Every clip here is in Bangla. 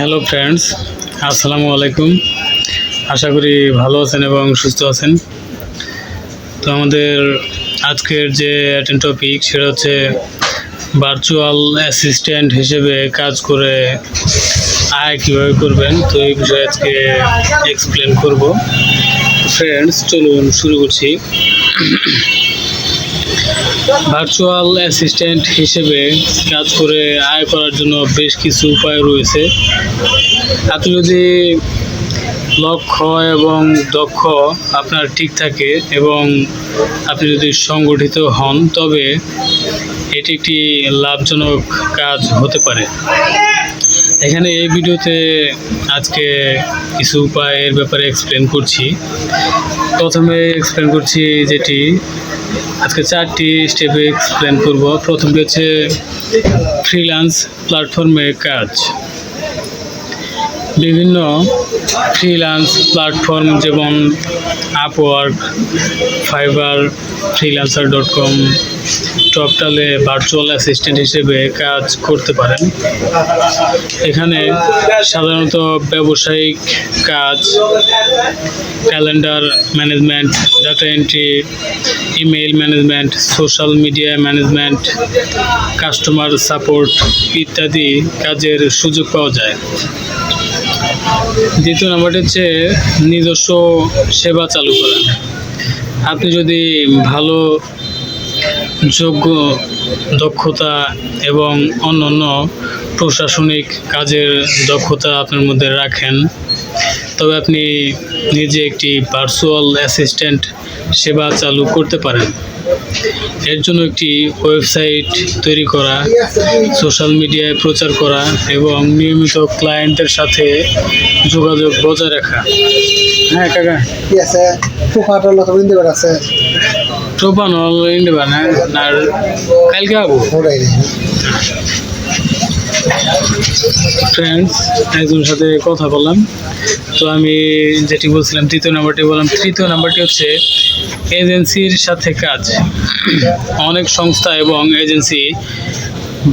হ্যালো ফ্রেন্ডস, আসসালামু আলাইকুম। আশা করি ভালো আছেন এবং সুস্থ আছেন। তো আমাদের আজকের যে টপিক সেটা হচ্ছে ভার্চুয়াল অ্যাসিস্ট্যান্ট হিসেবে কাজ করে আয় কীভাবে করবেন, তো এই বিষয়ে আজকে এক্সপ্লেন করব। ফ্রেন্ডস চলুন শুরু করছি। ভার্চুয়াল অ্যাসিস্ট্যান্ট হিসেবে কাজ করে আয় করার জন্য বেশ কিছু উপায় রয়েছে। আপনি যদি লক্ষ্য এবং দক্ষ আপনার ঠিক থাকে এবং আপনি যদি সংগঠিত হন, তবে এটি একটি লাভজনক কাজ হতে পারে। এখানে এই ভিডিওতে আজকে কিছু উপায়ের ব্যাপারে এক্সপ্লেন করছি। প্রথমে এক্সপ্লেন করছি যেটি আজকে চারটি স্টেপে এক্সপ্লেন করব। প্রথম হচ্ছে ফ্রিল্যান্স প্ল্যাটফর্মে কাজ। বিভিন্ন ফ্রিল্যান্স প্ল্যাটফর্ম যেমন Upwork Fiverr freelancer dot com টপটালে virtual assistant হিসেবে কাজ করতে পারেন। এখানে সাধারণত ব্যবসায়িক কাজ calendar management data entry email management social media management customer support ইত্যাদি কাজের সুযোগ পাওয়া যায়। দ্বিতীয় নাম্বারটি হচ্ছে নিজস্ব সেবা চালু করা। আপনি যদি ভালো, যোগ্য, দক্ষতা এবং অন্যান্য প্রশাসনিক কাজের দক্ষতা আপনার মধ্যে রাখেন তবে আপনি নিজে একটি ভার্চুয়াল অ্যাসিস্ট্যান্ট সেবা চালু করতে পারেন। এর জন্য একটি ওয়েবসাইট তৈরি করা সোশ্যাল মিডিয়ায় প্রচার করা এবং নিয়মিত ক্লায়েন্টের সাথে যোগাযোগ বজায় রাখা। হ্যাঁ কাকা। কি আছে। পোকাটা লতা না আর কালকে আবো? ফ্রেন্ডস একজনের সাথে কথা বললাম। তো আমি যেটি বলছিলাম, তৃতীয় নাম্বারটি বললাম। তৃতীয় নাম্বারটি হচ্ছে এজেন্সির সাথে কাজ। অনেক সংস্থা এবং এজেন্সি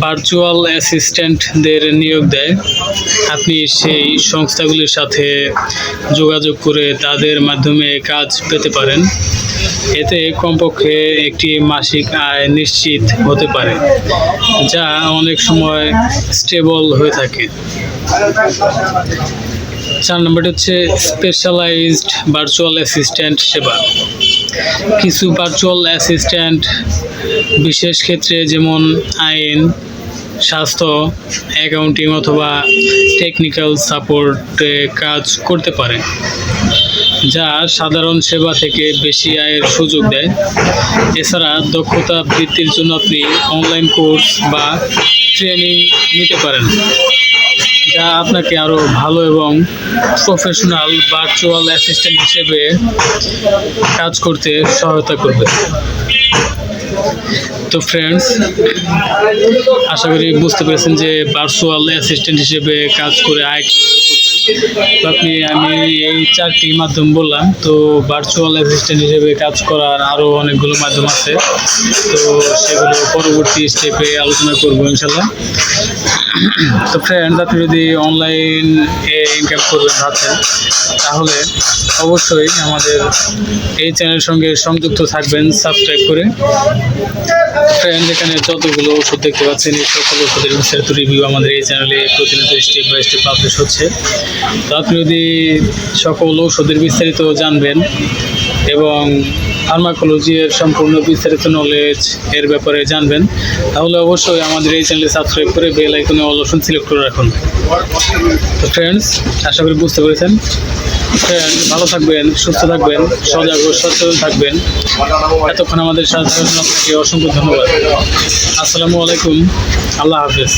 ভার্চুয়াল অ্যাসিস্ট্যান্টদের নিয়োগ দেয়। আপনি সেই সংস্থাগুলির সাথে যোগাযোগ করে তাদের মাধ্যমে কাজ পেতে পারেন। এতে কমপক্ষে একটি মাসিক আয় নিশ্চিত হতে পারে, যা অনেক সময় স্টেবল হয়ে থাকে। চার নম্বরটি হচ্ছে স্পেশালাইজড ভার্চুয়াল অ্যাসিস্ট্যান্ট সেবা। কিছু ভার্চুয়াল অ্যাসিস্ট্যান্ট বিশেষ ক্ষেত্রে যেমন আইন, স্বাস্থ্য অ্যাকাউন্টিং অথবা টেকনিক্যাল সাপোর্টে কাজ করতে পারে, যা সাধারণ সেবা থেকে বেশি আয়ের সুযোগ দেয়। এছাড়া দক্ষতা বৃদ্ধির জন্য আপনি অনলাইন কোর্স বা ট্রেনিং নিতে পারেন, যা আপনাকে আরও ভালো এবং প্রফেশনাল ভার্চুয়াল অ্যাসিস্ট্যান্ট হিসেবে কাজ করতে সহায়তা করবে। তো ফ্রেন্ডস আশা করি বুঝতে পেরেছেন যে ভার্চুয়াল অ্যাসিস্ট্যান্ট হিসেবে কাজ করে আয় তো আপনি, আমি এই চারটি মাধ্যম বললাম, তো ভার্চুয়াল অ্যাসিস্ট্যান্ট হিসেবে কাজ করার আরও অনেকগুলো মাধ্যম আছে। তো সেগুলো পরবর্তী স্টেপে আলোচনা করব ইনশাল্লাহ তো ফ্রেন্ড আপনি যদি অনলাইন এ ইনকাম করবেন ভাবছেন তাহলে অবশ্যই আমাদের এই চ্যানেলের সঙ্গে সংযুক্ত থাকবেন সাবস্ক্রাইব করে। ফ্রেন্ড এখানে যতগুলো ওষুধ দেখতে পাচ্ছেন, এই সকল ওষুধের বিস্তারিত রিভিউ আমাদের এই চ্যানেলে প্রতিনিয়ত স্টেপ বাই স্টেপ পাবলিশ হচ্ছে। তো আপনি যদি সকল ওষুধের বিস্তারিত জানবেন এবং ফার্মাকোলজির সম্পূর্ণ বিস্তারিত নলেজ এর ব্যাপারে জানবেন, তাহলে অবশ্যই আমাদের এই চ্যানেলে সাবস্ক্রাইব করে বেল আইকনে অল অপশন সিলেক্ট করে রাখুন। তো ফ্রেন্ডস আশা করি বুঝতে পেরেছেন। ফ্রেন্ড ভালো থাকবেন, সুস্থ থাকবেন, সজাগ ও সচেতন থাকবেন। এতক্ষণ আমাদের সাথে থাকার জন্য আপনাকে অসংখ্য ধন্যবাদ। আসসালামু আলাইকুম, আল্লাহ হাফেজ।